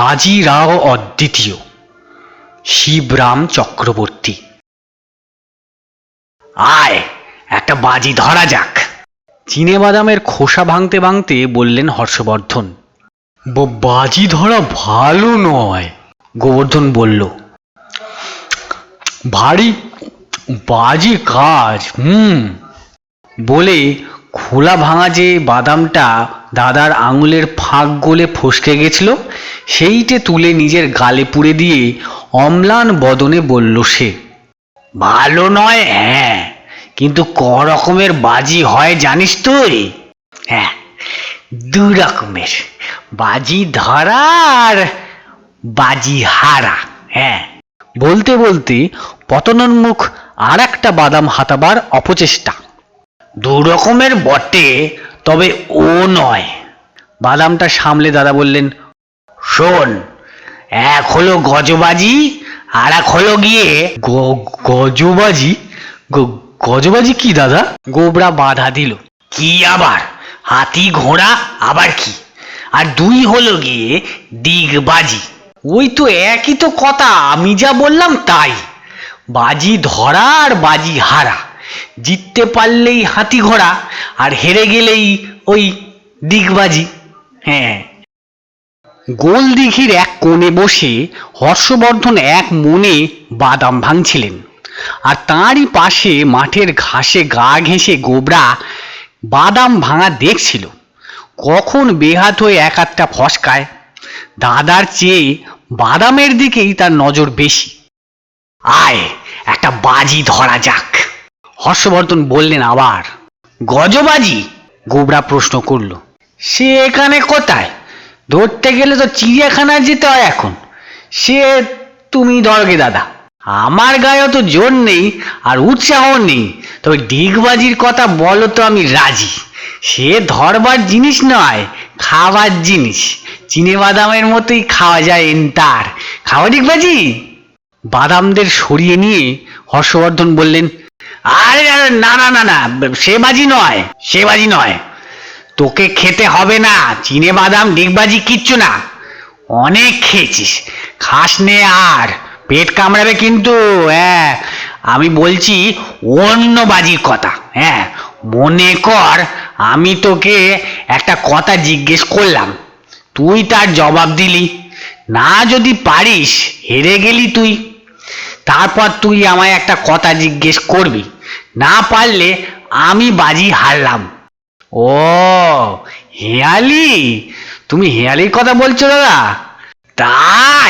বাজিরাও অদ্বিতীয়। শিবরাম চক্রবর্তী। আয়, একটা বাজি ধরা যাক। চিনে বাদামের খোসা ভাঙতে ভাঙতে বললেন হর্ষবর্ধন। "ব- বাজি ধরা ভালো নয়, গোবর্ধন বলল। ভারী বাজি কাজ, হুম। বলে খোলা ভাঙা যে বাদামটা দাদার আঙুলের ফাঁক গলে ফসকে গেছিল। সেইটে তুলে নিজের গালে পুড়ে দিয়ে অম্লান বদনে বলল সে, ভালো নয় হ্যাঁ কিন্তু ক রকমের বাজি হয় জানিস তুই? হ্যাঁ দু রকমের, বাজি ধরা আর বাজি হারা হ্যাঁ। বলতে বলতে পতনোন্মুখ আর একটা বাদাম হাতাবার অপচেষ্টা। দু রকমের বটে তবে ও নয়। বাদামটা সামলে দাদা বললেন, শোন, এক হলো গজবাজি, আর এক হলো গিয়ে গজবাজি? গজবাজি কি দাদা? গোবরা বাধা দিল, কি আবার? হাতি, ঘোড়া, আবার কি? আর দুই হলো গিয়ে দিগবাজি। ওই তো একই তো কথা, আমি যা বললাম তাই। বাজি ধরা আর বাজি হারা। জিততে পারলেই হাতি ঘোড়া আর হেরে গেলেই ওই দিগবাজি। হ্যাঁ। গোল দিঘির এক কোণে বসে হর্ষবর্ধন এক মনে বাদাম ভাঙছিলেন আর তাঁরই পাশে মাঠের ঘাসে গা ঘেঁষে গোবরা বাদাম ভাঙা দেখছিল। কখন বেহাত হয়ে এক আধটা ফসকায়। দাদার চেয়ে বাদামের দিকেই তার নজর বেশি। আয়, একটা বাজি ধরা যাক। হর্ষবর্ধন বললেন, আবার গজবাজি? গোবরা প্রশ্ন করল, সে এখানে কোথায়? ধরতে গেলে তো চিড়িয়াখানায় যেতে হয় এখন। সে তুমি ধরগে, দাদা। আমার গায়ে তো জোর নেই আর উৎসাহ নেই। তবে ডিগবাজির কথা বলো তো, আমি রাজি। সে ধরবার জিনিস নয় খাবার জিনিস। চিনে বাদামের মতোই খাওয়া যায় এন্টার খাওয়া ডিগবাজি? বাদামদের সরিয়ে নিয়ে হর্ষবর্ধন বললেন আরে না না না না সে বাজি নয় সে বাজি নয়। তোকে খেতে হবে না, চিনে বাদাম, ডিগবাজি কিচ্ছু না। অনেক খেয়েছিস, খাস নে আর, পেট কামড়াবে কিন্তু হ্যাঁ। আমি বলছি অন্য বাজির কথা হ্যাঁ। মনে কর, আমি তোকে একটা কথা জিজ্ঞেস করলাম, তুই তার জবাব দিলি। না যদি পারিস, হেরে গেলি তুই। তারপর তুই আমায় একটা কথা জিজ্ঞেস করবি। না পারলে আমি বাজি হারলাম। ও, হেয়ালি? তুমি হেয়ালির কথা বলছো দাদা? তা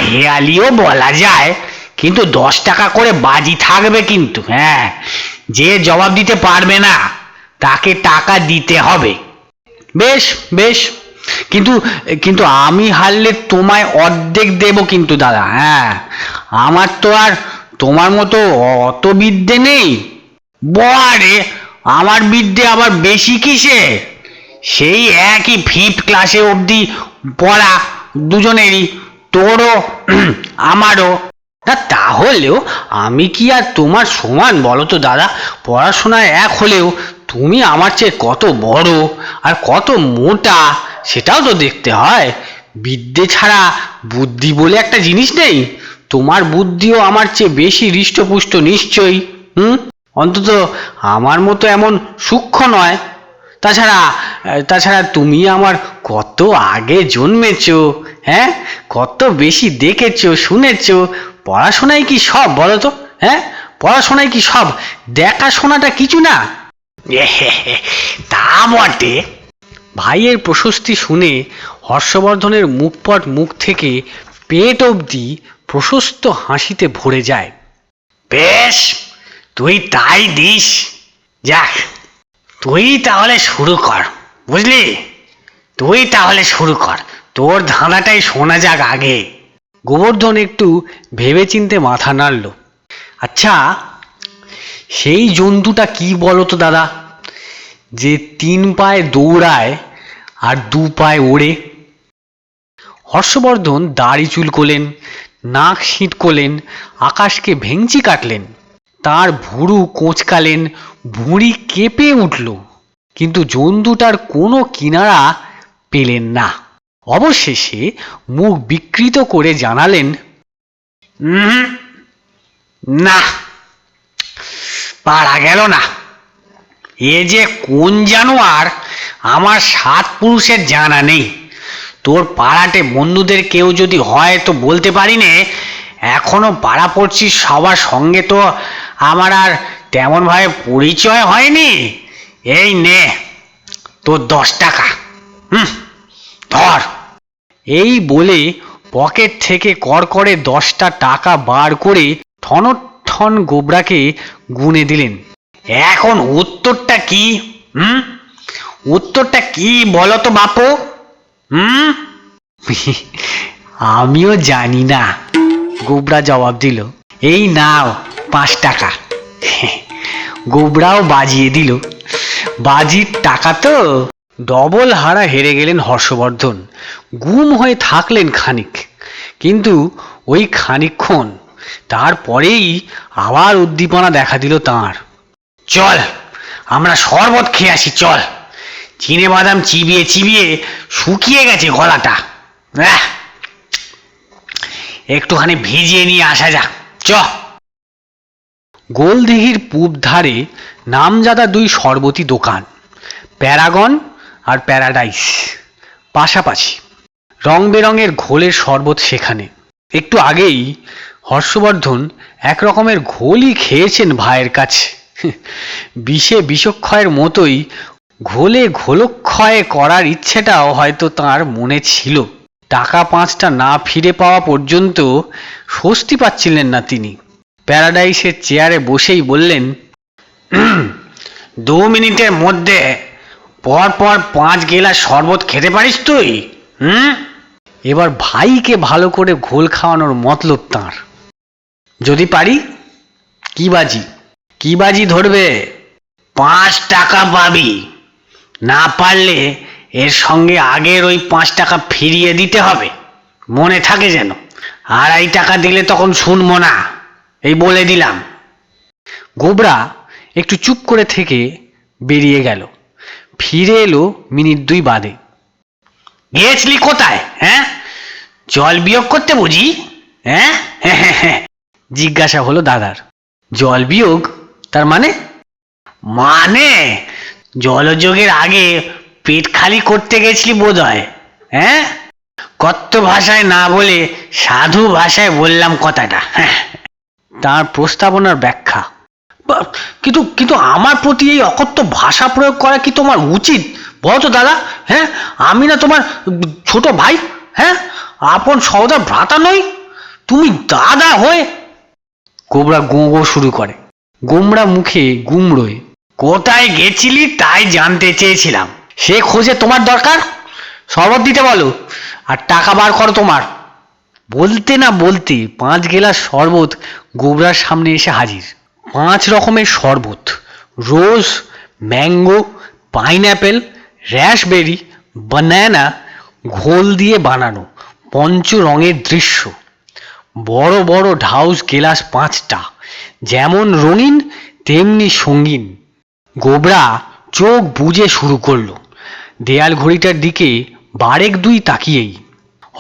হেয়ালিও বলা যায়, কিন্তু দশ টাকা করে বাজি থাকবে কিন্তু হ্যাঁ। যে জবাব দিতে পারবে না, তাকে টাকা দিতে হবে। বেশ বেশ। কিন্তু কিন্তু আমি হারলে তোমায় অর্ধেক দেব কিন্তু দাদা হ্যাঁ। আমার তো আর তোমার মতো অত বিদ্যে নেই? বারে আমার বিদ্যে আবার বেশি কিসে? সেই একই ফিফথ ক্লাসে অবধি পড়া দুজনেরই, তোরও, আমারও। না তাহলেও আমি কি আর তোমার সমান বলো তো দাদা? পড়াশোনায় এক হলেও তুমি আমার চেয়ে কত বড় আর কত মোটা, সেটাও তো দেখতে হয়। বিদ্যে ছাড়া বুদ্ধি বলে একটা জিনিস নেই? তোমার বুদ্ধিও আমার চেয়ে বেশি হৃষ্টপুষ্ট নিশ্চয়ই, হুম? অন্তত আমার মতো এমন সূক্ষ্ম নয়। তাছাড়া তাছাড়া তুমি আমার কত আগে জন্মেছ হ্যাঁ? কত বেশি দেখেছ, শুনেছ, পড়াশোনায় কি সব বলো তো হ্যাঁ? পড়াশোনায় কি সব দেখাশোনাটা কিছু না? তা বটে। ভাইয়ের প্রশস্তি শুনে হর্ষবর্ধনের মুখপট মুখ থেকে পেট অবধি প্রশস্ত হাসিতে ভরে যায়। বেশ, তুই তাই দিস। যাক, তুই তাহলে শুরু কর, বুঝলি? তুই তাহলে শুরু কর, তোর ধাঁধাটাই শোনা যাক আগে। গোবর্ধন একটু ভেবেচিন্তে মাথা নাড়ল। আচ্ছা সেই জন্তুটা কি বলো তো দাদা? যে তিন পায়ে দৌড়ায় আর দু পায়ে ওড়ে। হর্ষবর্ধন দাড়ি চুলকোলেন নাক সিঁটকোলেন আকাশকে ভেঙচি কাটলেন। তার ভুরু কোঁচকালেন ভুঁড়ি কেঁপে উঠল। কিন্তু জন্তুটার কোনো কিনারা পেলেন না। অবশেষে মুখ বিকৃত করে জানালেন "উম, না পারা গেল না। এ যে কোন জানোয়ার আমার সাত পুরুষের জানা নেই। তোর পাড়াতে বন্ধুদের কেউ যদি হয় তো বলতে পারি নে। এখনও পাড়া পড়ছি, সবার সঙ্গে তো আমার আর তেমনভাবে পরিচয় হয়নি। এই নে, তোর দশ টাকা। হুম, ধর। এই বলে পকেট থেকে করকরে দশটা টাকা বার করে ঠন গোবরাকে গুনে দিলেন। এখন উত্তরটা কি? হুম, উত্তরটা কি বলো তো বাপু? হুম? আমিও জানি না। গোবরা জবাব দিল, এই নাও, পাঁচ টাকা। গোবরাও বাজিয়ে দিল, বাজির টাকা তো? ডবল হারা হেরে গেলেন হর্ষবর্ধন। গুম হয়ে থাকলেন খানিক, কিন্তু ওই খানিকক্ষণ, তারপরেই আবার উদ্দীপনা দেখা দিল তাঁর। চল, আমরা শরবত খেয়ে আসি, চল। চিনে বাদাম চিবিয়ে চিবিয়ে শুকিয়ে গেছে গলাটা! একটুখানি ভিজিয়ে নিয়ে আসা যাক। চ। গোলদিঘির পূব ধারে নামজাদা দুই শরবতী দোকান, প্যারাগন আর প্যারাডাইস। পাশাপাশি রং বেরঙের ঘোলের শরবত সেখানে। একটু আগেই হর্ষবর্ধন এক রকমের ঘোলই খেয়েছেন ভাইয়ের কাছে। বিষে বিষক্ষয়ের মতোই ঘোলে ঘোলক্ষয় করার ইচ্ছেটাও হয়তো তার মনে ছিল। টাকা পাঁচটা না ফিরে পাওয়া পর্যন্ত স্বস্তি পাচ্ছিলেন না তিনি। প্যারাডাইসের চেয়ারে বসেই বললেন দু মিনিটের মধ্যে পর পর পাঁচ গেলা শরবত খেতে পারিস তুই? হুম? এবার ভাইকে ভালো করে ঘোল খাওয়ানোর মতলব তাঁর। যদি পারি, কি বাজি? কি বাজি ধরবে? পাঁচ টাকা পাবি। না পারলে এর সঙ্গে আগের ওই পাঁচ টাকা ফিরিয়ে দিতে হবে। মনে থাকে যেন। আড়াই টাকা দিলে তখন শুনব না। এই বলে দিলাম। গোবরা একটু চুপ করে থেকে বেরিয়ে গেল। ফিরে এলো মিনিট দুই বাদে। গিয়েছিলি কোথায়? হ্যাঁ? জল বিয়োগ করতে বুঝি? হ্যাঁ? জিজ্ঞাসা হলো দাদার। জল বিয়োগ? তার মানে? মানে? জলযোগের আগে পেট খালি করতে গেছিলি বোধ হয়? হ্যাঁ কত্ত ভাষায় না বলে সাধু ভাষায় বললাম কথাটা হ্যাঁ? তার প্রস্তাবনার ব্যাখ্যা। কিন্তু কিন্তু আমার প্রতি এই অকথ্য ভাষা প্রয়োগ করা কি তোমার উচিত? বলো তো দাদা হ্যাঁ? আমি না তোমার ছোট ভাই হ্যাঁ? আপন সহদা ভ্রাতা নই, তুমি দাদা হয়ে গোবরা গো গো শুরু করে। গোমরা মুখে গুমড়োয়। কোথায় গেছিলি তাই জানতে চেয়েছিলাম। সে খোঁজে তোমার দরকার? শরবত দিতে বলো, আর টাকা বার করো তোমার। বলতে না বলতে পাঁচ গেলাস শরবত গোবরার সামনে এসে হাজির। পাঁচ রকমের শরবত, রোজ ম্যাঙ্গো, পাইনঅ্যাপেল, র্যাশবেরি, বানানা, ঘোল দিয়ে বানানো পঞ্চ রঙের দৃশ্য। বড় বড় ঢাউস গেলাস পাঁচটা, যেমন রঙিন, তেমনি সঙ্গীন। গোবরা চোখ বুজে শুরু করল। দেয়াল ঘড়িটার দিকে বারেক দুই তাকিয়েই।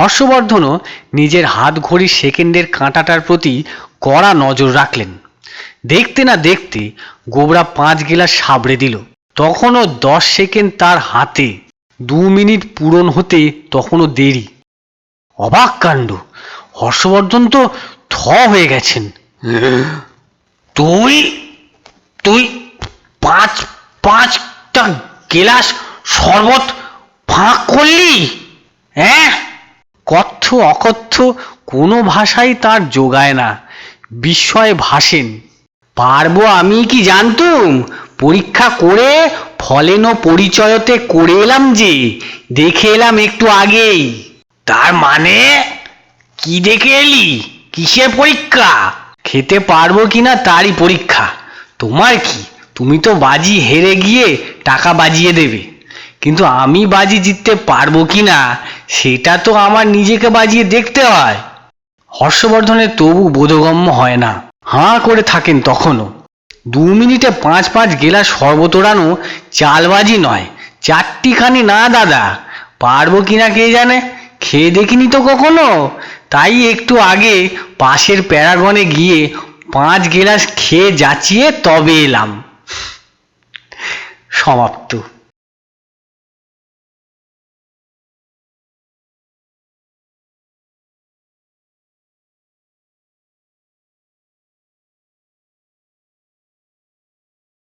হর্ষবর্ধনও নিজের হাত ঘড়ির সেকেন্ডের কাঁটাটার প্রতি কড়া নজর রাখলেন। দেখতে না দেখতে গোবরা পাঁচ গেলাস সাবড়ে দিল। তখনও দশ সেকেন্ড তার হাতে, দু মিনিট পূরণ হতে তখনও দেরি। অবাক কাণ্ড। হর্ষবর্ধন তো থ হয়ে গেছেন। তুই তুই পাঁচ পাঁচটা গেলাস শরবত ফাঁক করলি? হ্যাঁ? কথ্য, অকথ্য কোনো ভাষাই তার যোগায় না। বিস্ময়ে ভাসেন। পারব আমি কি জানতুম? পরীক্ষা করে, ফলেন পরিচয়তে করে এলাম যে, দেখে এলাম একটু আগেই। তার মানে? কি দেখে এলি? কিসের পরীক্ষা? খেতে পারব কিনা তারই পরীক্ষা। তোমার কি? তুমি তো বাজি হেরে গিয়ে টাকা বাজিয়ে দেবে। কিন্তু আমি বাজি জিততে পারব কি না সেটা তো আমার নিজেকে বাজিয়ে দেখতে হয়। হর্ষবর্ধনের তবু বোধগম্য হয় না। হাঁ করে থাকেন তখনও। দু মিনিটে পাঁচ পাঁচ গেলা শরবত ওড়ানো চালবাজি নয়। চারটিখানি না, দাদা। পারব কিনা কে জানে? খেয়ে দেখিনি তো কখনো? তাই একটু আগে পাশের প্যারাগনে গিয়ে পাঁচ গেলাস খেয়ে যাচিয়ে তবে এলাম। সমাপ্ত।